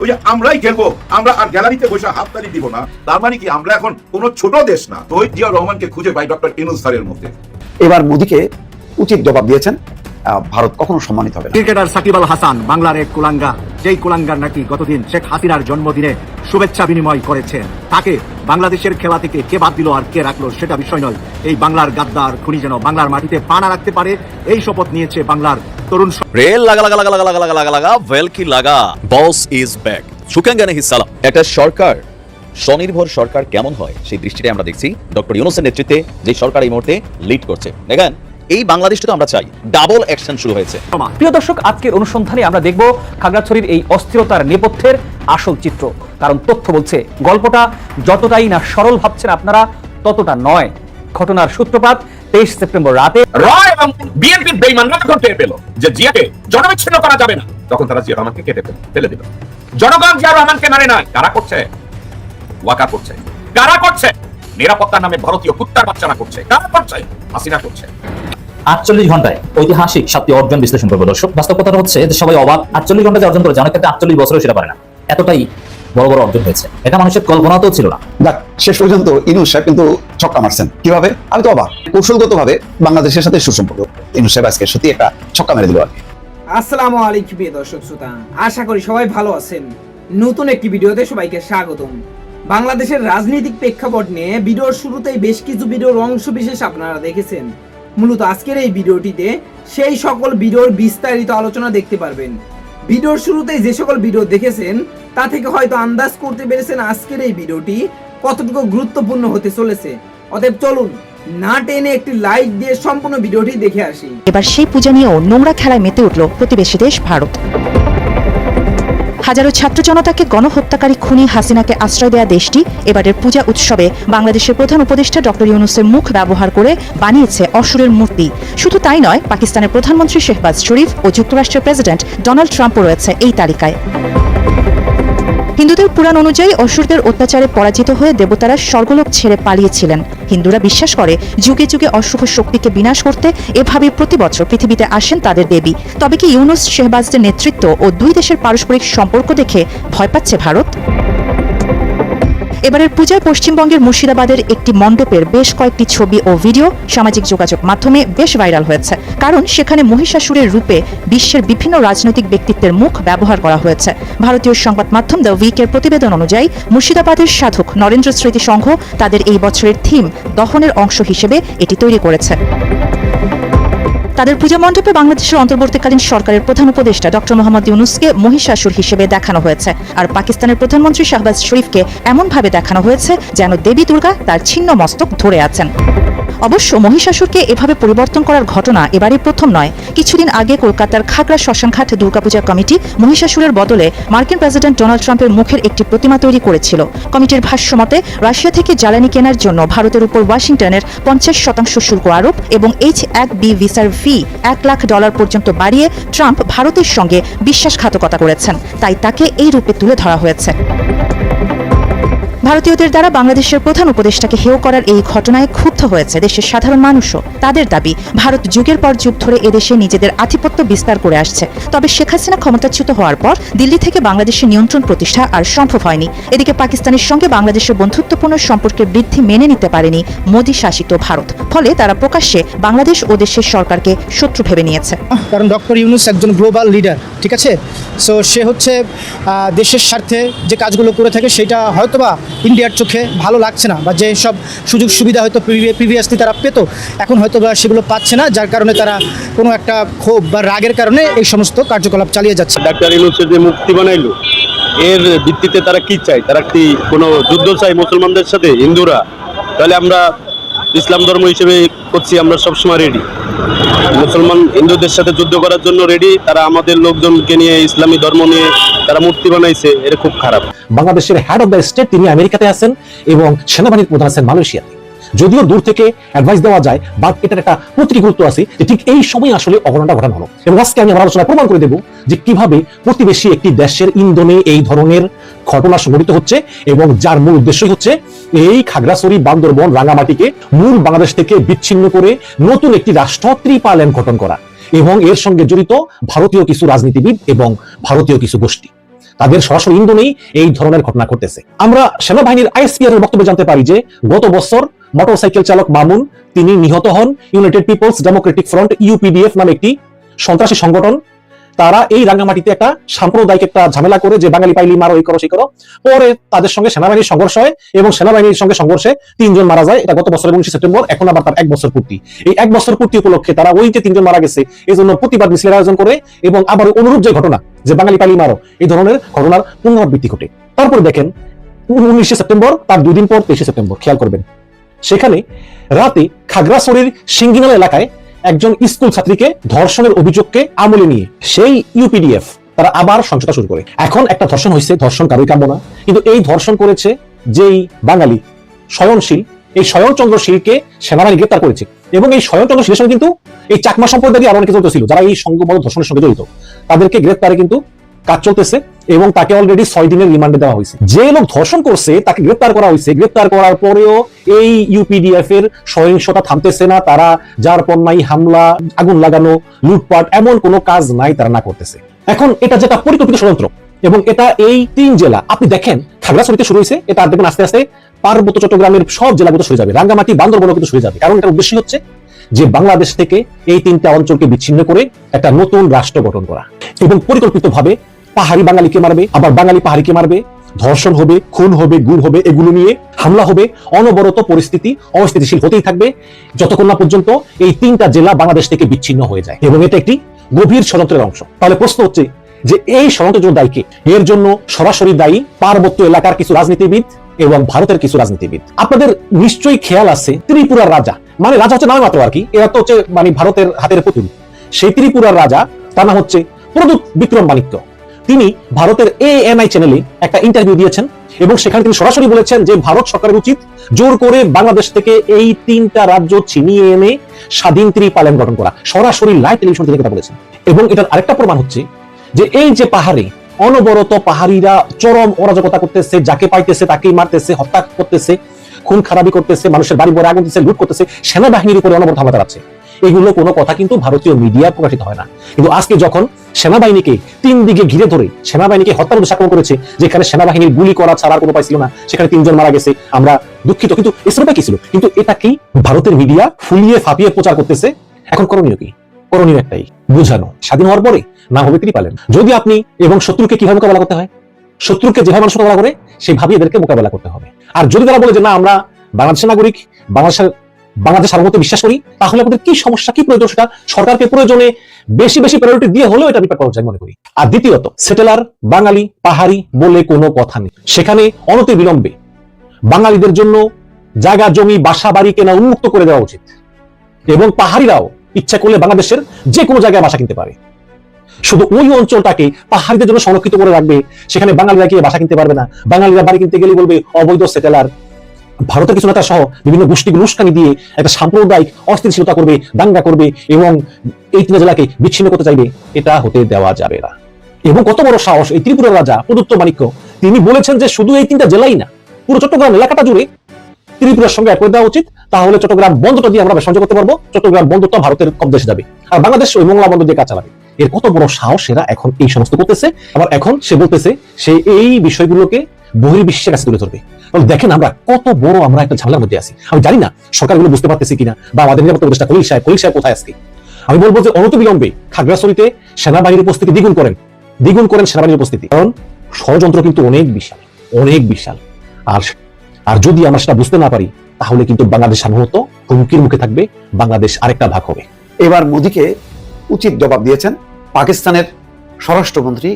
ওই যে আমরাই খেলব আমরা আর গ্যালারিতে বসে হাততালি দিব না। তার মানে কি আমরা এখন কোনো ছোট দেশ না। তো জিয়া রহমানকে খুঁজে পাই ডক্টর ইনুল স্যারের মধ্যে। এবার মোদীকে উচিত জবাব দিয়েছেন আহ, ভারত কখনো সম্মানিত হবে ক্রিকেটার সাকিব আল হাসান বাংলার এক কুলাঙ্গা। যেই কুলাঙ্গার নাকি গতদিন শেখ হাসিনার জন্মদিনে শুভেচ্ছা বিনিময় করেছেন তাকে বাংলাদেশের খেলা থেকে কে বাদ দিল আর কে রাখল সেটা বিষয় নয়। এই বাংলার গাদ্দার খুনি যেন বাংলার মাটিতে পা না রাখতে পারে এই শপথ নিয়েছে বাংলার তরুণ রেল লাগা লাগা লাগা লাগা লাগা লাগা লাগা লাগা ওয়েল কি লাগা? বস ইজ ব্যাক সুকাঙ্গানে হি সালাম। একটা সরকার স্বনির্ভর সরকার কেমন হয়? সেই দৃষ্টিতে আমরা দেখছি ডক্টর ইউনুসের নেতৃত্বে যে সরকার এই মুহূর্তে লিড করছে। দেখেন এই বাংলাদেশটা তো আমরা চাই। ডাবল অ্যাকশন শুরু হয়েছে। প্রিয় দর্শক, আজকের অনুষ্ঠানে আমরা দেখব খাগড়াছড়ির এই অস্থিরতার নেপথ্যের আসল চিত্র। কারণ তথ্য বলছে, গল্পটা যতটাই না সরল ভাবছেন আপনারা, ততটা নয়। ঘটনার সূত্রপাত তেইশ সেপ্টেম্বর রাতে রয় এবং বিএনপির বেইমানরা যখন টের পেল যে জিয়াকে জনবিচ্ছিন্ন করা যাবে না, তখন তারা জিয়া রহমানকে কেটে ফেল- দিল। জনগণ জিয়া রহমানকে মানে নাই কারা করছে? ওয়াকা করছে। কারা করছে? নিরাপত্তার নামে ভারতীয় কুত্তার বাচ্চারা করছে। কারা করছে? হাসিনা করছে। আটচল্লিশ ঘন্টায় ঐতিহাসিক সাতটি অর্জন বিশ্লেষণ করব দর্শক। বাস্তব কথা হচ্ছে যে সবাই অবাক আটচল্লিশ ঘণ্টা যে অর্জন করেছে অনেক ক্ষেত্রে আটচল্লিশ বছরও সেটা পারে না। এতটাই বড় বড় অর্জন হয়েছে। এটা মানুষের কল্পনাতেও ছিল না। দেখ শেষ পর্যন্ত ইনুস সাহেব কিন্তু ছক্কা মারছেন। কীভাবে? আমি তো অবাক। কৌশলগত ভাবে বাংলাদেশের সাথে সুসম্পর্ক। ইনুস সাহেব আজকে সত্যি একটা ছক্কা মেরে দিল আর আসসালামু আলাইকুম প্রিয় দর্শক শ্রোতা। আশা করি সবাই ভালো আছেন। নতুন একটি ভিডিওতে সবাইকে স্বাগতম। বাংলাদেশের রাজনৈতিক প্রেক্ষাপট নিয়ে ভিডিওর শুরুতেই বেশ কিছু ভিডিওর অংশ বিশেষ আপনারা দেখেছেন। মূলত আজকের এই ভিডিওটিতে সেই সকল ভিডিওর বিস্তারিত আলোচনা দেখতে পারবেন। ভিডিওর শুরুতেই যে সকল ভিডিও দেখেছেন, তা থেকে হয়তো আন্দাজ করতে পেরেছেন আজকের এই ভিডিওটি কতটুকু গুরুত্বপূর্ণ হতে চলেছে। অতএব চলুন, না টেনে একটি লাইক দিয়ে সম্পূর্ণ ভিডিওটি দেখে আসি। এবার সেই পূজা নিয়েও নোংরা খেলায় মেতে উঠল প্রতিবেশী দেশ ভারত। হাজারো ছাত্র জনতাকে গণহত্যাকারী খুনি হাসিনাকে আশ্রয় দেয়া দেশটি এবারের পূজা উৎসবে বাংলাদেশের প্রধান উপদেষ্টা ডক্টর ইউনুসের মুখ ব্যবহার করে বানিয়েছে অসুরের মূর্তি। শুধু তাই নয়, পাকিস্তানের প্রধানমন্ত্রী শেহবাজ শরীফ ও যুক্তরাষ্ট্রের প্রেসিডেন্ট ডোনাল্ড ট্রাম্পও রয়েছে এই তালিকায়। হিন্দুদের পুরাণ অনুযায়ী অসুরদের অত্যাচারে পরাজিত হয়ে দেবতারা স্বর্গলোক ছেড়ে পালিয়েছিলেন। হিন্দুরা বিশ্বাস করে, যুগে যুগে অশুভ শক্তিকে বিনাশ করতে এভাবে প্রতি বছর পৃথিবীতে আসেন তাদের দেবী। তবে কি ইউনুস শেহবাজদের নেতৃত্ব ও দুই দেশের পারস্পরিক সম্পর্ক দেখে ভয় পাচ্ছে ভারত? এবারের পূজায় পশ্চিমবঙ্গের মুর্শিদাবাদের একটি মণ্ডপের বেশ কয়েকটি ছবি ও ভিডিও সামাজিক যোগাযোগ মাধ্যমে বেশ ভাইরাল হয়েছে। কারণ সেখানে মহিষাসুরের রূপে বিশ্বের বিভিন্ন রাজনৈতিক ব্যক্তিত্বের মুখ ব্যবহার করা হয়েছে। ভারতীয় সংবাদ মাধ্যম দ্য উইকের প্রতিবেদন অনুযায়ী, মুর্শিদাবাদের সাধক নরেন্দ্র স্মৃতি সংঘ তাদের এই বছরের থিম দহনের অংশ হিসেবে এটি তৈরি করেছে। তাদের পূজা মণ্ডপে বাংলাদেশের অন্তর্বর্তীকালীন সরকারের প্রধান উপদেষ্টা ডক্টর মোহাম্মদ ইউনুসকে মহিষাসুর হিসেবে দেখানো হয়েছে। আর পাকিস্তানের প্রধানমন্ত্রী শাহবাজ শরীফকে এমনভাবে দেখানো হয়েছে যেন দেবী দুর্গা তার ছিন্ন মস্তক ধরে আছেন। অবশ্য মহিষাসুরকে এভাবে পরিবর্তন করার ঘটনা এবারই প্রথম নয়। কিছুদিন আগে কলকাতার খাগড়া শ্মশানঘাট দুর্গাপূজা কমিটি মহিষাসুরের বদলে মার্কিন প্রেসিডেন্ট ডোনাল্ড ট্রাম্পের মুখের একটি প্রতিমা তৈরি করেছিল। কমিটির ভাষ্যমতে রাশিয়া থেকে জ্বালানি কেনার জন্য ভারতের উপর ওয়াশিংটনের পঞ্চাশ শতাংশ শুল্ক আরোপ এবং এইচ এক বি ভিসার ফি এক লাখ ডলার পর্যন্ত বাড়িয়ে ট্রাম্প ভারতের সঙ্গে বিশ্বাসঘাতকতা করেছেন। তাই তাকে এই রূপে তুলে ধরা হয়েছে। ভারতীয়দের দ্বারা বাংলাদেশের প্রধান উপদেষ্টাকে হেয় করার এই ঘটনায় ক্ষুব্ধ হয়েছে দেশের সাধারণ মানুষও। তাদের দাবি, ভারত যুগের পর যুগ ধরে এদেশে নিজেদের আধিপত্য বিস্তার করে আসছে। তবে শেখ হাসিনা ক্ষমতাচ্যুত হওয়ার পর দিল্লি থেকে বাংলাদেশের নিয়ন্ত্রণ প্রতিষ্ঠা আর সম্ভব হয়নি। এদিকে পাকিস্তানের সঙ্গে বাংলাদেশের বন্ধুত্বপূর্ণ সম্পর্কের বৃদ্ধি মেনে নিতে পারেনি মোদী শাসিত ভারত। ফলে তারা প্রকাশ্যে বাংলাদেশ ও দেশের সরকারকে শত্রু ভেবে নিয়েছে। কারণ ডক্টর ইউনুস একজন গ্লোবাল লিডার, ঠিক আছে? সো সে হচ্ছে দেশের স্বার্থে যে কাজগুলো করে থাকে, সেটা হয়তোবা ইন্ডিয়ার চোখে ভালো লাগছে না বা যে সব সুযোগ সুবিধা হয়তো প্রিভিয়াসলি তারা পেত, এখন হয়তো বা সেগুলো পাচ্ছে না, যার কারণে তারা কোনো একটা ক্ষোভ বা রাগের কারণে এই সমস্ত কার্যকলাপ চালিয়ে যাচ্ছে। ডাক্তার ইনুসের যে মুক্তি বানাইলো, এর ভিত্তিতে তারা কি চায়? তারা কি কোনো যুদ্ধ চায় মুসলমানদের সাথে, হিন্দুরা? তাহলে আমরা ইসলাম ধর্ম হিসেবে করছি, আমরা সবসময় রেডি মুসলমান হিন্দুদের সাথে যুদ্ধ করার জন্য রেডি তারা আমাদের লোকজনকে নিয়ে, ইসলামী ধর্ম নিয়ে তারা মূর্তি বানাইছে, এটা খুব খারাপ। বাংলাদেশের হেড অফ দ্য স্টেট তিনি আমেরিকাতে আছেন এবং সেনাবাহিনীর প্রধান আছেন মালয়েশিয়াতে। যদিও দূর থেকে অ্যাডভাইস দেওয়া যায় বাট এটার একটা প্রতীকী গুরুত্ব আছে যে ঠিক এই সময় আসলে অঘটনটা ঘটানো হলো। এবং আজকে আমি আমার আলোচনায় প্রমাণ করে দেব যে কীভাবে প্রতিবেশী একটি দেশের ইন্ধনে এই ধরনের ঘটনা সংঘটিত হচ্ছে এবং যার মূল উদ্দেশ্যই হচ্ছে এই খাগড়াছড়ি, বান্দরবন রাঙামাটিকে মূল বাংলাদেশ থেকে বিচ্ছিন্ন করে নতুন একটি রাষ্ট্র ত্রিপাল্যান্ড গঠন করা এবং এর সঙ্গে জড়িত ভারতীয় কিছু রাজনীতিবিদ এবং ভারতীয় কিছু গোষ্ঠী। তাদের সরাসরি ইন্ধনেই এই ধরনের ঘটনা ঘটতেছে আমরা সেনাবাহিনীর আইএসপিআর এর বক্তব্যে জানতে পারি যে, গত বছর মোটরসাইকেল চালক মামুন, তিনি নিহত হন United Peoples Democratic Front UPDF নামে একটি সন্ত্রাসী সংগঠন। তারা এই রাঙ্গামাটিতে একটা সাম্প্রদায়িক একটা ঝামেলা করে যে বাঙালি পাইলি মারো, এই করো, সেই করো। পরে তাদের সঙ্গে সেনাবাহিনীর সংঘর্ষ হয় এবং সেনাবাহিনীর সঙ্গে সংঘর্ষে তিনজন মারা যায়। এটা গত বছরের উনিশে সেপ্টেম্বর, এখন আবার তার এক বছর পূর্তি। এই এক বছর পূর্তি উপলক্ষে তারা ওই যে তিনজন মারা গেছে, এই জন্য প্রতিবাদ মিছিলের আয়োজন করে এবং আবার অনুরূপ যে ঘটনা, যে বাঙালি পাইলি মারো, এই ধরনের ঘটনার পুনরাবৃত্তি ঘটে। তারপরে দেখেন, উনিশে সেপ্টেম্বর, তার দুদিন পর তেইশে সেপ্টেম্বর, খেয়াল করবেন। সেখানে রাতে খাগড়াছড়ির সিঙ্গিনাল এলাকায় একজন স্কুল ছাত্রীকে ধর্ষণের অভিযোগকে আমলে নিয়ে সেই ইউপিডিএফ তারা আবার সহিংসতা শুরু করে। এখন একটা ধর্ষণ হয়েছে, ধর্ষণ কারোই কাম্য না। কিন্তু এই ধর্ষণ করেছে যেই বাঙালি স্বয়নশীল এই স্বয়ংচন্দ্র শীলকে সেনাবাহিনী গ্রেপ্তার করেছে। এবং এই স্বয়ংচন্দ্র শীলের সঙ্গে কিন্তু এই চাকমা সম্প্রদায় আরও অনেকে জড়িত ছিল, যারা এই সংঘবদ্ধ ধর্ষণের সঙ্গে জড়িত। তাদেরকে গ্রেপ্তারে কিন্তু কাজ চলতেছে এবং তাকে অলরেডি ছয় দিনের রিমান্ডে দেওয়া হয়েছে। যে লোক ধর্ষণ করছে, তাকে গ্রেপ্তার করা হয়েছে। গ্রেপ্তার করার পরেও এই ইউপিডিএফ এর সহিংসতা থামতেছে না। তারা যার পণ্যাই হামলা, আগুন লাগানো, লুটপাট, এমন কোনো কাজ নাই তারা না করতেছে। এখন এটা যেটা পরিকল্পিত ষড়যন্ত্র এবং এটা এই তিন জেলা, আপনি দেখেন, খাগড়াছড়িতে শুরু হয়েছে, এটা দেখবেন আস্তে আস্তে পার্বত্য চট্টগ্রামের সব জেলাগুলো সরে যাবে, রাঙ্গামাটি, বান্দরবনও কিন্তু সরে যাবে। কারণ এটার উদ্দেশ্য হচ্ছে যে বাংলাদেশ থেকে এই তিনটা অঞ্চলকে বিচ্ছিন্ন করে একটা নতুন রাষ্ট্র গঠন করা এবং পরিকল্পিতভাবে পাহাড়ি বাঙালিকে মারবে, আবার বাঙালি পাহাড়িকে মারবে? ধর্ষণ হবে, খুন হবে, গুম হবে, এগুলো নিয়ে হামলা হবে। অনবরত পরিস্থিতি অস্থিতিশীল হতেই থাকবে। যতক্ষণ না পর্যন্ত এই তিনটা জেলা বাংলাদেশ থেকে বিচ্ছিন্ন হয়ে যায়। এবং এটা একটি গভীর ষড়যন্ত্রের অংশ। তাহলে প্রশ্ন হচ্ছে যে এই ষড়যন্ত্রের জন্য দায়ী কে? এর জন্য সরাসরি দায়ী পার্বত্য এলাকার কিছু রাজনীতিবিদ এবং ভারতের কিছু রাজনীতিবিদ। আপনাদের নিশ্চয়ই খেয়াল আছে, ত্রিপুরার রাজা। মানে রাজা হচ্ছে নামে মাত্র আর কি। এরা তো হচ্ছে মানে ভারতের হাতের পুতুল। সেই ত্রিপুরার রাজা, তার নাম হচ্ছে প্রদূত বিক্রম মাণিক্য তিনি ভারতের এএনআই চ্যানেলে একটা ইন্টারভিউ দিয়েছেন এবং সেখানে তিনি সরাসরি বলেছেন যে ভারত সরকারের উচিত জোর করে বাংলাদেশ থেকে এই তিনটা রাজ্য ছিনিয়ে এনে স্বাধীন ত্রিপালেন গঠন করা। সরাসরি লাইভ টেলিভিশন থেকে কথা বলেছেন। এবং এটার আরেকটা প্রমাণ হচ্ছে যে এই যে পাহাড়ে অনবরত পাহাড়িরা চরম অরাজকতা করতেছে, যাকে পাইতেছে, তাকেই মারতেছে, হত্যা করতেছে, খুন খারাপি করতেছে, মানুষের বাড়ি বড় আগুন দিতেছে, লুট করতেছে, সেনাবাহিনীর উপরে অনবরত হামলা চালাচ্ছে। এগুলো কোনো কথা কিন্তু ভারতীয় মিডিয়া প্রকাশিত হয় না। কিন্তু আজকে যখন সেনাবাহিনীকে তিন দিকে ঘিরে ধরে সেনাবাহিনীকে হত্যার উদ্দেশ্যে আক্রমণ করেছে, যেখানে সেনাবাহিনীর গুলি করা ছাড়া কোনো উপায় ছিল না, সেখানে তিনজন মারা গেছে, আমরা দুঃখিত। কিন্তু এসরটা কি ছিল? কিন্তু এটাকেই ভারতের মিডিয়া ফুলিয়ে ফাপিয়ে প্রচার করতেছে? এখন করণীয় কি? করণীয় একটাই, বুঝানো। স্বাধীন হওয়ার পরে না হবে তিনি পালেন। যদি আপনি এবং শত্রুকে কীভাবে মোকাবেলা করতে হয়? শত্রুকে যেভাবে মানুষ মোকাবেলা করে সেইভাবে এদেরকে মোকাবেলা করতে হবে। আর যদি তারা বলে যে না, আমরা বাংলাদেশের নাগরিক, বাংলাদেশের বাংলাদেশ সার্বভৌমত্ব বিশ্বাস করি, তাহলে আমাদের কি সমস্যা, কি প্রয়োজন সেটা সরকারকে প্রয়োজনে বেশি বেশি প্রায়োরিটি দিয়ে হলেও এটা বিপাক করা যায় মনে করি। আর দ্বিতীয়ত সেটেলার বাঙালি, পাহাড়ি বলে কোনো কথা নেই। সেখানে অনতি বিলম্বে বাঙালিদের জন্য জায়গা, জমি, বাসা, বাড়ি কেনা উন্মুক্ত করে দেওয়া উচিত। এবং পাহাড়িরাও ইচ্ছা করলে বাংলাদেশের যে কোনো জায়গায় বাসা কিনতে পারে। শুধু ওই অঞ্চলটাকে পাহাড়িদের জন্য সংরক্ষিত করে রাখবে, সেখানে বাঙালিরা গিয়ে বাসা কিনতে পারবে না। বাঙালিরা বাড়ি কিনতে গেলে বলবে, অবৈধ সেটেলার ভারতের কিছু নেতা সহ বিভিন্ন গোষ্ঠীগুলো উস্কানি দিয়ে একটা সাম্প্রদায়িক অস্থিতিশীলতা করবে, দাঙ্গা করবে এবং এই তিন জেলাকে বিচ্ছিন্ন করতে চাইবে, এটা হতে দেওয়া যাবে না। এবং কত বড় সাহস, এই ত্রিপুরার রাজা প্রদত্ত মাণিক্য তিনি বলেছেন যে শুধু এই তিনটা জেলাই না, পুরো চট্টগ্রাম এলাকাটা জুড়ে ত্রিপুরার সঙ্গে করে দেওয়া উচিত। তাহলে চট্টগ্রাম বন্দরটা দিয়ে আমরা সংযোগ করতে পারব, চট্টগ্রাম বন্দরটা ভারতের কবদেশে যাবে। আর বাংলাদেশ ওই মোংলা বন্দর দিয়ে কাজ চালাবে। এর কত বড় সাহস এরা এখন এই সমস্ত করতেছে। আবার এখন সে বলতেছে, সে এই বিষয়গুলোকে বহির্বিশ্বের কাছে তুলে ধরবে। দেখেন আমরা কত বড় আমরা একটা ঝামেলার মধ্যে আছি। আমি জানি না সরকারগুলো বুঝতে পারতেছি কিনা বা আমাদের নিরাপত্তা উপদেষ্টা কলিল সাহেব কলিল সাহেব কোথায় আজকে? আমি বলব যে অনতিবিলম্বে খাগড়াছড়িতে সেনাবাহিনীর উপস্থিতি দ্বিগুণ করেন। দ্বিগুণ করেন সেনাবাহিনীর উপস্থিতি। কারণ ষড়যন্ত্র কিন্তু অনেক বিশাল অনেক বিশাল। আর আর যদি আমরা সেটা বুঝতে না পারি, তাহলে কিন্তু বাংলাদেশ সাধারণত হুমকির মুখে থাকবে, বাংলাদেশ আরেকটা ভাগ হবে। এবার মোদীকে উচিত জবাব দিয়েছেন পাকিস্তানের স্বরাষ্ট্রমন্ত্রী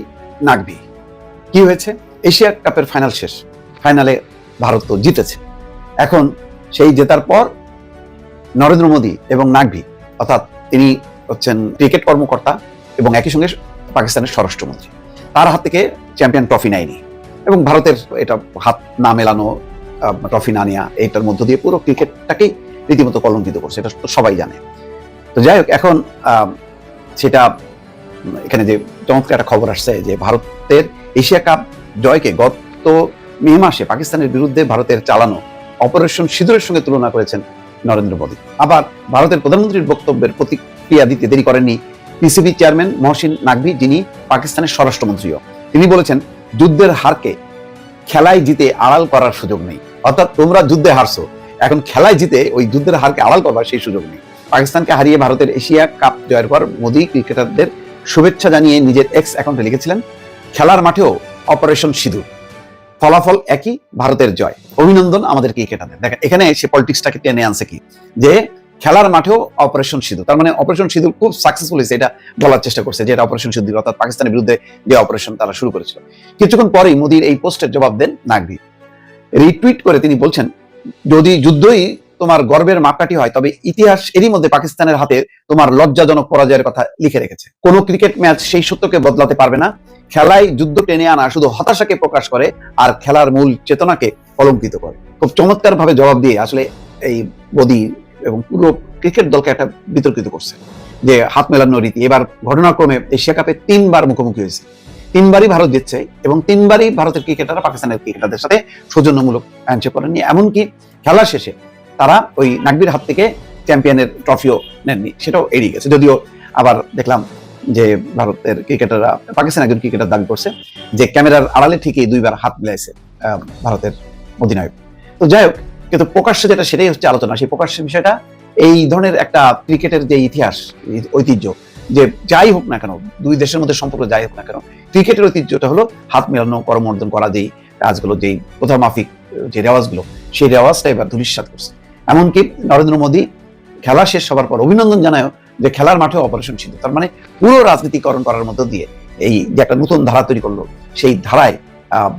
নাকভি কি হয়েছে? এশিয়া কাপের ফাইনাল শেষ। ফাইনালে ভারত তো জিতেছে। এখন সেই জেতার পর নরেন্দ্র মোদী এবং নাকভি অর্থাৎ তিনি হচ্ছেন ক্রিকেট কর্মকর্তা এবং একই সঙ্গে পাকিস্তানের স্বরাষ্ট্রমন্ত্রী। তার হাত থেকে চ্যাম্পিয়ন ট্রফি নেয়নি এবং ভারতের এটা হাত না মেলানো ট্রফি না নেওয়া এইটার মধ্য দিয়ে পুরো ক্রিকেটটাকেই রীতিমতো কলঙ্কিত করছে, এটা সবাই জানে। তো যাই হোক, এখন সেটা, এখানে যে চমৎকার একটা খবর আসছে যে ভারতের এশিয়া কাপ জয়কে গত মে মাসে পাকিস্তানের বিরুদ্ধে ভারতের চালানো অপারেশন সিঁদুরের সঙ্গে তুলনা করেছেন নরেন্দ্র মোদী। আবার ভারতের প্রধানমন্ত্রীর বক্তব্যের প্রতিক্রিয়া দিতে দেরি করেননি পিসিবি চেয়ারম্যান মহসিন নাকভি যিনি পাকিস্তানের স্বরাষ্ট্রমন্ত্রীও। তিনি বলেছেন, যুদ্ধের হারকে খেলায় জিতে আড়াল করার সুযোগ নেই। অর্থাৎ তোমরা যুদ্ধে হারছো। এখন খেলায় জিতে ওই যুদ্ধের হারকে আড়াল করবার সেই সুযোগ নেই। পাকিস্তানকে হারিয়ে ভারতের এশিয়া কাপ জয়ের পর মোদী ক্রিকেটারদের শুভেচ্ছা জানিয়ে নিজের এক্স অ্যাকাউন্টে লিখেছিলেন, খেলার মাঠেও অপারেশন সিঁদুর। ফলাফল একই, ভারতের জয়। অভিনন্দন আমাদের ক্রিকেটারদের। দেখেন, এখানে সে পলিটিক্সটাকে টেনে আনছে কি? যে খেলার মাঠেও অপারেশন সিঁদুর। তার মানে অপারেশন সিঁদুর খুব সাকসেসফুল হয়েছে, এটা বলার চেষ্টা করছে যে এটা অপারেশন সিঁদুর, অর্থাৎ পাকিস্তানের বিরুদ্ধে যে অপারেশন তারা শুরু করেছিল। কিছুক্ষণ পরেই মোদীর এই পোস্টের জবাব দেন নাকভি রিটুইট করে তিনি বলছেন, যদি যুদ্ধই তোমার গর্বের মাপকাঠি হয়, তবে ইতিহাস এরই মধ্যে পাকিস্তানের হাতে তোমার লজ্জাজনক পরাজয়ের কথা লিখে রেখেছে। কোনো ক্রিকেট ম্যাচ সেই সত্যকে বদলাতে পারবে না। খেলায় যুদ্ধ টেনে আনা শুধু হতাশাকে প্রকাশ করে আর খেলার মূল চেতনাকে কলঙ্কিত করে। খুব চমৎকার ভাবে জবাব দিয়ে আসলে এই মোদী এবং পুরো ক্রিকেট দলকে একটা বিতর্কিত করছে। যে হাত মেলানো রীতি, এবার ঘটনাক্রমে এশিয়া কাপে তিনবার মুখোমুখি হয়েছে। তিনবারই ভারত জিতছে এবং তিনবারই ভারতের ক্রিকেটাররা পাকিস্তানের ক্রিকেটারদের সাথে সৌজন্যমূলক হ্যান্ডশেক করেননি। এমনকি খেলা শেষে তারা ওই নাকবির হাত থেকে চ্যাম্পিয়নের ট্রফিও নেননি, সেটাও এড়িয়ে গেছে। যদিও আবার দেখলাম যে ভারতের ক্রিকেটাররা, পাকিস্তান একজন ক্রিকেটার দাবি করছে যে ক্যামেরার আড়ালে ঠিকই দুইবার হাত মিলাইছে ভারতের অধিনায়ক। তো যাই হোক, কিন্তু প্রকাশ্যে যেটা সেটাই হচ্ছে আলোচনা। সেই প্রকাশ্যের বিষয়টা এই ধরনের একটা ক্রিকেটের যে ইতিহাস, ঐতিহ্য, যে যাই হোক না কেন, দুই দেশের মধ্যে সম্পর্ক যাই হোক না কেন, ক্রিকেটের ঐতিহ্যটা হলো হাত মেলানো, করমর্দন করা, যেই কাজগুলো, যেই প্রথা মাফিক, যে রেওয়াজগুলো, সেই রেওয়াজটা এবার ধূলিসাৎ করছে। এমনকি নরেন্দ্র মোদী খেলা শেষ হবার পর অভিনন্দন জানায় যে খেলার মাঠে অপারেশন ছিল। তার মানে পুরো রাজনীতিকরণ করার মধ্য দিয়ে এই যে একটা নতুন ধারা তৈরি করল, সেই ধারায়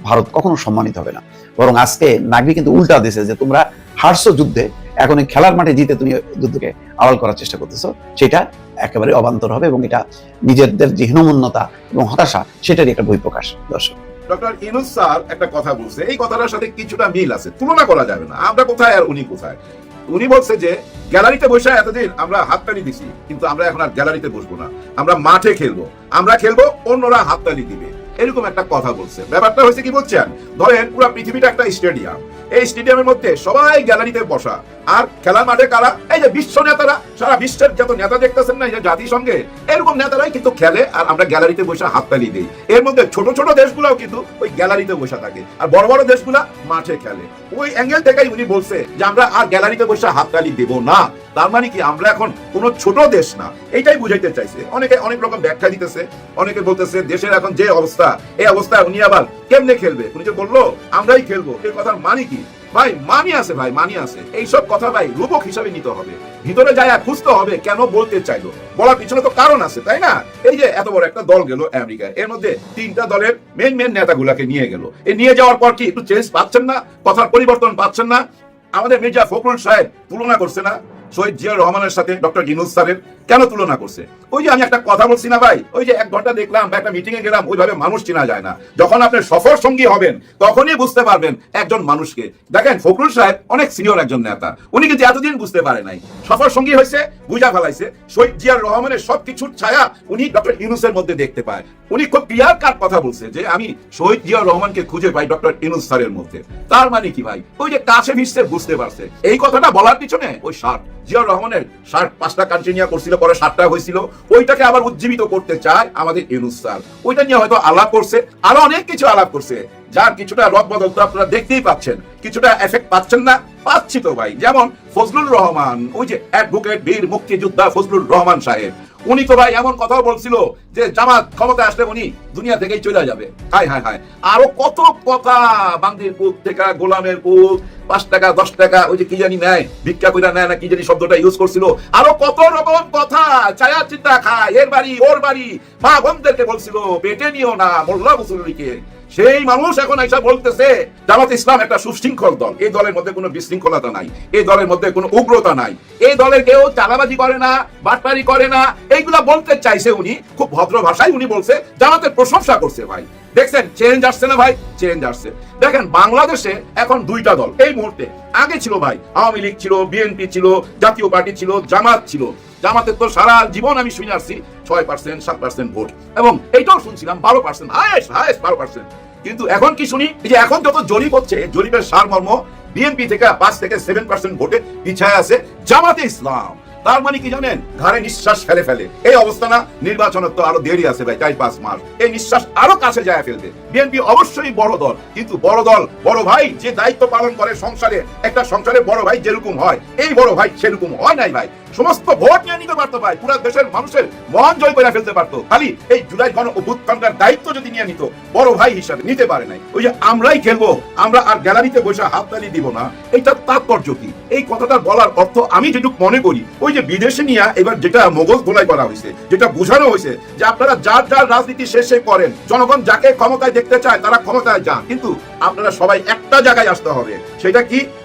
ভারত কখনো সম্মানিত হবে না। বরং আজকে নাগরি কিন্তু উল্টা দিয়েছে যে তোমরা হারছো যুদ্ধে, এখন এই খেলার মাঠে জিতে তুমি যুদ্ধকে আড়াল করার চেষ্টা করতেছো, সেটা একেবারে অবান্তর হবে এবং এটা নিজেদের যে হীনমন্যতা এবং হতাশা, সেটারই একটা বহিঃপ্রকাশ, দর্শক। ডক্টর ইনুস স্যার একটা কথা বলছে। এই কথাটার সাথে কিছুটা মিল আছে। তুলনা করা যাবে না। আমরা কোথায় আর উনি কোথায়? উনি বলছে যে, গ্যালারিতে বসে এতদিন আমরা হাততালি দিছি, কিন্তু আমরা এখন আর গ্যালারিতে বসবো না। আমরা মাঠে খেলব। আমরা খেলব, অন্যরা হাততালি দিবে। এরকম একটা কথা বলছে। ব্যাপারটা হয়েছে কি বলছেন? ধরেন পুরো পৃথিবীটা একটা স্টেডিয়াম। এই স্টেডিয়ামের মধ্যে সবাই গ্যালারিতে বসা। আর খেলার মাঠে কারা? এই যে বিশ্ব নেতারা। সারা বিশ্বের যত নেতা দেখতেছেন না জাতিসংঘে, এরকম নেতারাই কিন্তু খেলে আর আমরা গ্যালারিতে বসে হাততালি দিই। এর মধ্যে ছোট ছোট দেশগুলাও কিন্তু ওই গ্যালারিতে বসে থাকে। আর বড় বড় দেশগুলা মাঠে খেলে। ওই অ্যাঙ্গেল থেকেই উনি বলছে যে আমরা আর গ্যালারিতে বসে হাততালি দেব না। তার মানে কি, আমরা এখন কোনো ছোট দেশ না। এইটাই বুঝাইতে চাইছে। অনেকে অনেক রকম ব্যাখ্যা দিতেছে, অনেকে বলতেছে, দেশের এখন যে অবস্থা, এই অবস্থায় উনি আবার কেমনে খেলবে? উনি যে বলল, আমরাই খেলব। এই কথার মানে কি? ভাই, মানি আছে, ভাই, মানি আছে। এইসব কথা, ভাই, রূপক হিসাবে নিতে হবে। ভিতরে যায় খুঁজতে হবে কেন বলতে চাইলো। বলার পিছনে তো কারণ আছে, তাই না? এই যে এত বড় একটা দল গেল আমেরিকায়, এর মধ্যে তিনটা দলের মেন মেন নেতাগুলাকে নিয়ে গেল। এই নিয়ে যাওয়ার পর কি, একটু চেঞ্জ পাচ্ছেন না? কথার পরিবর্তন পাচ্ছেন না? আমাদের মির্জা ফখরুল সাহেব তুলনা করছে না? শহীদ জিয়া রহমানের সাথে ডক্টর ইনুস স্যারের কেন তুলনা করছে? ওই যে আমি একটা কথা বলছি না ভাই, ওই যে এক ঘণ্টা দেখলাম বা একটা মিটিং এ গেলাম, ওইভাবে মানুষ চেনা যায় না। যখন আপনি সফর সঙ্গী হবেন, তখনই বুঝতে পারবেন একজন মানুষকে। দেখেন, ফখরুল সাহেব অনেক সিনিয়র একজন নেতা। উনি কিন্তু এতদিন বুঝতে পারে নাই। সফর সঙ্গী হয়েছে, বুঝা ফেলাইছে। শহীদ জিয়ার রহমানের সবকিছুর ছায়া উনি ডক্টর ইনুসের মধ্যে দেখতে পায়। উনি খুব ক্লিয়ার কার কথা বলছে যে, আমি শহীদ জিয়ার রহমানকে খুঁজে পাই ডক্টর ইনুস স্যারের মধ্যে। তার মানে কি ভাই? ওই যে কাছে ভিসছে বুঝতে পারছে। এই কথাটা বলার পিছনে ওই শার্ট জিয়াউর রহমানের ষাট পাঁচটা কান্ট্রি নিয়ে করছিল, পরে ষাটটা হয়েছিল, ওইটাকে আবার উজ্জীবিত করতে চায় আমাদের ইউনুস স্যার। ওইটা নিয়ে হয়তো আলাপ করছে, আরও অনেক কিছু আলাপ করছে, যার কিছুটা রক বদল তো আপনারা দেখতেই পাচ্ছেন, কিছুটা এফেক্ট পাচ্ছেন না, পাচ্ছি তো ভাই। যেমন ফজলুল রহমান, ওই যে অ্যাডভোকেট বীর মুক্তিযোদ্ধা ফজলুল রহমান সাহেব উনি তো ভাই এমন কথাও বলছিল যে জামাত ক্ষমতা আসলে উনি দুনিয়া থেকেই চলে যাবে। হাই হাই হাই আরও কত কথা বান্দির পুত থেকে, গোলামের পুত, পাঁচ টাকা, দশ টাকা, ওই যে কি জানি নেয়, ভিক্ষা কইরা নেয় না, কি জানি শব্দটা ইউজ করছিল। আরও কত রকম কথা চায়া চিন্তা খায়, এর বাড়ি, ওর বাড়ি। মা বোনদেরকে বলছিল, বেটে নিও না, মোল্লা মুসল্লিকে। সেই মানুষ এখন এসে বলতেছে, জামাত ইসলাম একটা সুশৃঙ্খল দল। এই দলের মধ্যে কোনো বিশৃঙ্খলতা নাই। এই দলের মধ্যে কোনো উগ্রতা নাই। এই দলের কেউ চালাবাজি করে না, বাটপারি করে না। এইগুলা বলতে চাইছে উনি, খুব ভদ্র ভাষায় উনি বলছে, জামাতের প্রশংসা করছে ভাই। দেখছেন চেঞ্জ আসছে না ভাই? চেঞ্জ আসছে। দেখেন, বাংলাদেশে এখন দুইটা দল। এই মুহূর্তে আগে ছিল ভাই, আওয়ামী লীগ ছিল, বিএনপি ছিল, জাতীয় পার্টি ছিল, জামাত ছিল। জামাতের তো সারা জীবন আমি শুনে আসছি ছয় পার্সেন্ট সাত পার্সেন্ট ভোট। এবং এইটাও শুনছিলাম, বারো পার্সেন্ট হায়েস্ট হায়েস্ট বারো পার্সেন্ট কিন্তু এখন কি শুনি? যে এখন যত জরিপ হচ্ছে, জরিপের সারমর্ম, বিএনপি থেকে পাঁচ থেকে সেভেন পার্সেন্ট ভোটে পিছায় আছে জামাতে ইসলাম। তার মানে কি জানেন? ঘাড়ে নিঃশ্বাস ফেলে ফেলে। এই অবস্থা না তো আরও দেরি আছে ভাই চার পাঁচ মাস। এই নিঃশ্বাস আরও কাছে যায় ফেলতে। বিএনপি অবশ্যই বড় দল, কিন্তু বড় দল, বড় ভাই যে দায়িত্ব পালন করে সংসারে, একটা সংসারে বড় ভাই যেরকম হয়, এই বড় ভাই সেরকম হয় নাই ভাই। সমস্ত ভোট নিয়ে নিতে পারতো ভাই। পুরো দেশের মানুষের মন জয় করে ফেলতে পারতো। খালি এই জুলাই গণ অভ্যুত্থানটার দায়িত্ব যদি নিয়ে নিত, বড় ভাই হিসাবে নিতে পারে নাই। ওই যে আমরাই খেলব, আমরা আর গ্যালারিতে বসে হাততালি দিব না। এটা তাৎপর্য কি? এই কথাটা বলার অর্থ আমি যেটুকু মনে করি, ওই যে বিদেশে নিয়ে এবার যেটা মগজ গোলাই করা হয়েছে, যেটা বোঝানো হয়েছে যে আপনারা যার যার রাজনীতি শেষে করেন, জনগণ যাকে ক্ষমতায় দেখতে চায়, তারা ক্ষমতায় যান। কিন্তু আপনারা সবাই একটা জায়গায় আসতে হবে। সেটা কি?